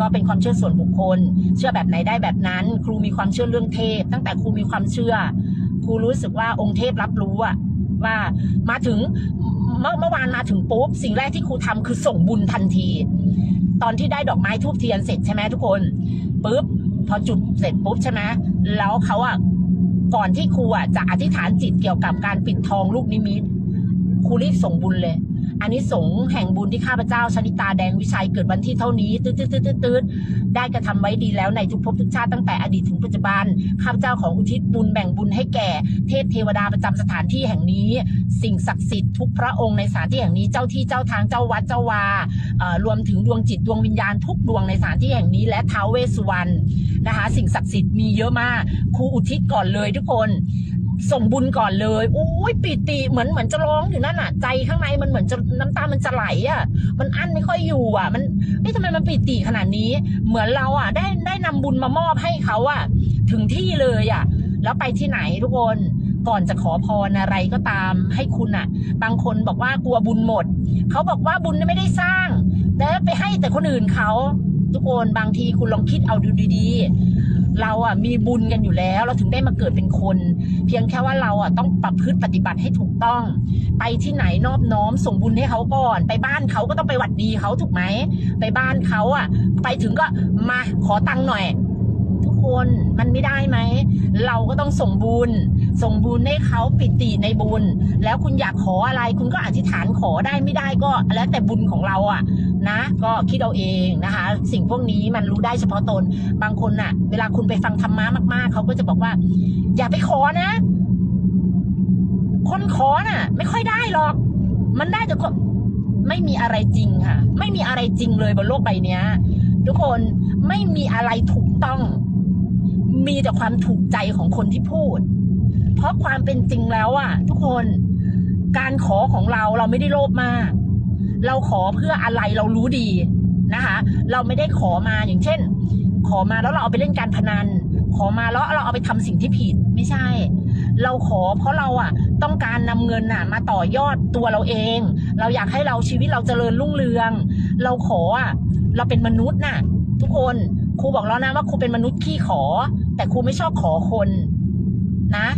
ก็เป็นความเชื่อส่วนบุคคล เชื่อแบบไหนได้แบบนั้น ครูมีความเชื่อเรื่องเทพ ตั้งแต่ครูมีความเชื่อ ครูรู้สึกว่าองค์เทพรับรู้อะว่ามาถึงเมื่อเมื่อวานมาถึงปุ๊บสิ่งแรกที่ครูทำคือส่งบุญทันที ตอนที่ได้ดอกไม้ทูบเทียนเสร็จใช่ไหมทุกคนปุ๊บพอจุดเสร็จปุ๊บใช่ไหมแล้วเขาอะก่อนที่ครูอะจะอธิษฐานจิตเกี่ยวกับการปิดทองลูกนิมิต ครูรีบส่งบุญเลย อันนี้สงแห่งบุญที่ข้าพเจ้าชนิตาแดงวิชัยเกิดวันที่เท่านี้ตืดตืดตืดตืดตืดได้กระทำไว้ดีแล้วในทุกภพทุกชาติตั้งแต่อดีตถึงปัจจุบันข้าพเจ้าของอุทิศบุญแบ่งบุญให้แก่ เทพเทวดาประจำสถานที่แห่งนี้ สิ่งศักดิ์สิทธิ์ทุกพระองค์ในสถานที่แห่งนี้เจ้าที่เจ้าทางเจ้าวัดเจ้าวารวมถึงดวงจิตดวงวิญญาณทุกดวงในสถานที่แห่งนี้ และท้าวเวสสุวรรณนะคะ สิ่งศักดิ์สิทธิ์มีเยอะมากครูอุทิศก่อนเลยทุกคน ส่งบุญก่อนเลยโอ้ยปิติเหมือนเหมือนจะร้องอยู่นั่นน่ะ ใจข้างในมันเหมือนจะน้ำตามันจะไหลอะ มันอั้นไม่ค่อยอยู่อะ มันเฮ้ยทำไมมันปิติขนาดนี้ เหมือนเราอะ ได้ได้นำบุญมามอบให้เขาอะ ถึงที่เลยอะ แล้วไปที่ไหนทุกคนก่อนจะขอพรอะไรก็ตามให้คุณอะบางคนบอกว่ากลัวบุญหมด เขาบอกว่าบุญไม่ได้สร้าง แล้วไปให้แต่คนอื่นเขา ทุกคนบางทีคุณลองคิดเอาดูดีๆ เราอะมีบุญกันอยู่แล้ว เราถึงได้มาเกิดเป็นคน เพียงแค่ว่าเราอะต้องประพฤติปฏิบัติให้ถูกต้อง ไปที่ไหนนอบน้อมส่งบุญให้เขาก่อน ไปบ้านเขาก็ต้องไปหวัดดีเขาถูกไหมไปบ้านเขาอะ ไปถึงก็มาขอตังค์หน่อย ทุกคนมันไม่ได้ไหมเราก็ต้องส่งบุญส่งบุญให้เขาปิติในบุญ แล้วคุณอยากขออะไร คุณก็อธิษฐานขอได้ไม่ได้ก็ แล้วแต่บุญของเราอะ นะ ก็คิดเอาเองนะคะ สิ่งพวกนี้มันรู้ได้เฉพาะตน บางคนน่ะ เวลาคุณไปฟังธรรมะมากๆ เขาก็จะบอกว่า อย่าไปขอนะ คนขอน่ะ ไม่ค่อยได้หรอก มันได้แต่ก็ไม่มีอะไรจริงค่ะ ไม่มีอะไรจริงเลยบนโลกใบนี้ทุกคนไม่มีอะไรถูกต้อง มีแต่ความถูกใจของคนที่พูด เพราะความเป็นจริงแล้วอะทุกคน การขอของเราเราไม่ได้โลภมาก เราขอเพื่ออะไรเรารู้ดีนะคะ เราไม่ได้ขอมาอย่างเช่น ขอมาแล้วเราเอาไปเล่นการพนัน ขอมาแล้วเราเอาไปทำสิ่งที่ผิดไม่ใช่ เราขอเพราะเราอะ ต้องการนำเงินน่ะ มาต่อยอดตัวเราเอง เราอยากให้เราชีวิตเราเจริญรุ่งเรือง เราขออะเราเป็นมนุษย์น่ะ ทุกคนครูบอกแล้วนะว่าครูเป็นมนุษย์ขี้ขอ แต่ครูไม่ชอบขอคนนะ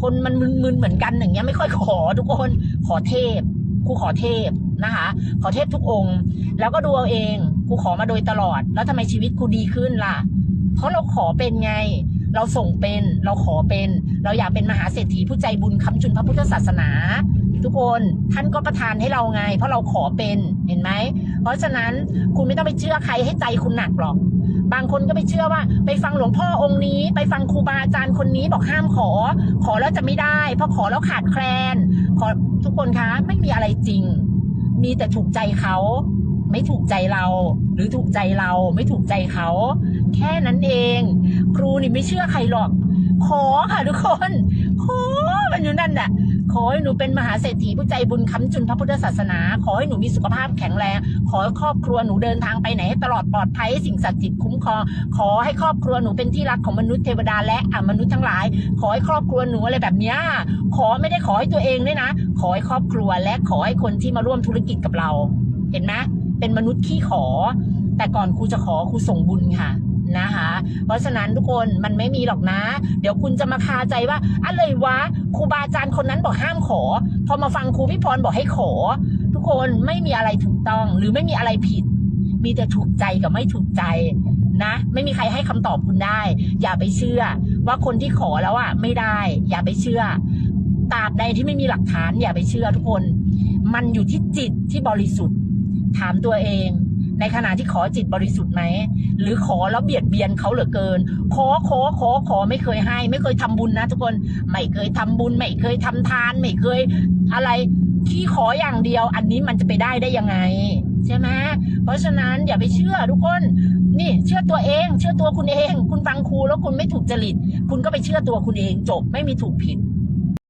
คนมันมึนๆเหมือนกันอย่างเงี้ยไม่ค่อยขอทุกคน ขอเทพครูขอเทพ นะคะ ขอเทพทุกองค์ แล้วก็ดูเอาเองครูขอมาโดยตลอด แล้วทำไมชีวิตครูดีขึ้นล่ะ เพราะเราขอเป็นไง เราส่งเป็น เราขอเป็น เราอยากเป็นมหาเศรษฐีผู้ใจบุญคำจุนพระพุทธศาสนา ทุกคนท่านก็ประทานให้เราไง เพราะเราขอเป็นเห็นไหมเพราะฉะนั้นคุณไม่ต้องไปเชื่อใครให้ใจคุณหนักหรอกบางคนก็ไปเชื่อว่า ไปฟังหลวงพ่อองค์นี้ ไปฟังครูบาอาจารย์คนนี้บอกห้ามขอ ขอแล้วจะไม่ได้ เพราะขอแล้วขาดแคลน ขอทุกคนคะไม่มีอะไรจริง มีแต่ถูกใจเขาไม่ถูกใจเราหรือถูกใจเราไม่ถูกใจเขา แค่นั้นเอง ครูนี่ไม่เชื่อใครหรอก ขอค่ะทุกคน ขอมันอยู่นั่นน่ะ ขอให้หนูเป็นมหาเศรษฐีผู้ใจบุญค้ำจุนพระพุทธศาสนา ขอให้หนูมีสุขภาพแข็งแรง ขอให้ครอบครัวหนูเดินทางไปไหนให้ตลอดปลอดภัยให้สิ่งศักดิ์สิทธิ์คุ้มครอง ขอให้ครอบครัวหนูเป็นที่รักของมนุษย์เทวดาและอมนุษย์ทั้งหลาย ขอให้ครอบครัวหนูอะไรแบบเนี้ย ขอไม่ได้ขอให้ตัวเองด้วยนะ ขอให้ครอบครัวและขอให้คนที่มาร่วมธุรกิจกับเรา เห็นไหมเป็นมนุษย์ขี้ขอ แต่ก่อนครูจะขอครูส่งบุญค่ะ นะคะ เพราะฉะนั้นทุกคนมันไม่มีหรอกนะ เดี๋ยวคุณจะมาคาใจว่าอะไรวะครูบาอาจารย์คนนั้นบอกห้ามขอ พอมาฟังครูพี่พรบอกให้ขอ ทุกคนไม่มีอะไรถูกต้องหรือไม่มีอะไรผิด มีแต่ถูกใจกับไม่ถูกใจนะ ไม่มีใครให้คำตอบคุณได้ อย่าไปเชื่อ ว่าคนที่ขอแล้วอะไม่ได้ อย่าไปเชื่อตราบใดที่ไม่มีหลักฐานอย่าไปเชื่อทุกคน มันอยู่ที่จิตที่บริสุทธิ์ ถามตัวเอง ในขณะที่ขอจิตบริสุทธิ์ไหมหรือขอแล้วเบียดเบียนเขาเหลือเกิน ขอขอขอขอไม่เคยให้ ไม่เคยทำบุญนะ ทุกคนไม่เคยทำบุญ ไม่เคยทำทาน ไม่เคย อะไรที่ขออย่างเดียว อันนี้มันจะไปได้ได้ยังไง ใช่ไหมเพราะฉะนั้นอย่าไปเชื่อทุกคนนี่เชื่อตัวเอง เชื่อตัวคุณเอง คุณฟังครูแล้วคุณไม่ถูกจริต คุณก็ไปเชื่อตัวคุณเองจบไม่มีถูกผิด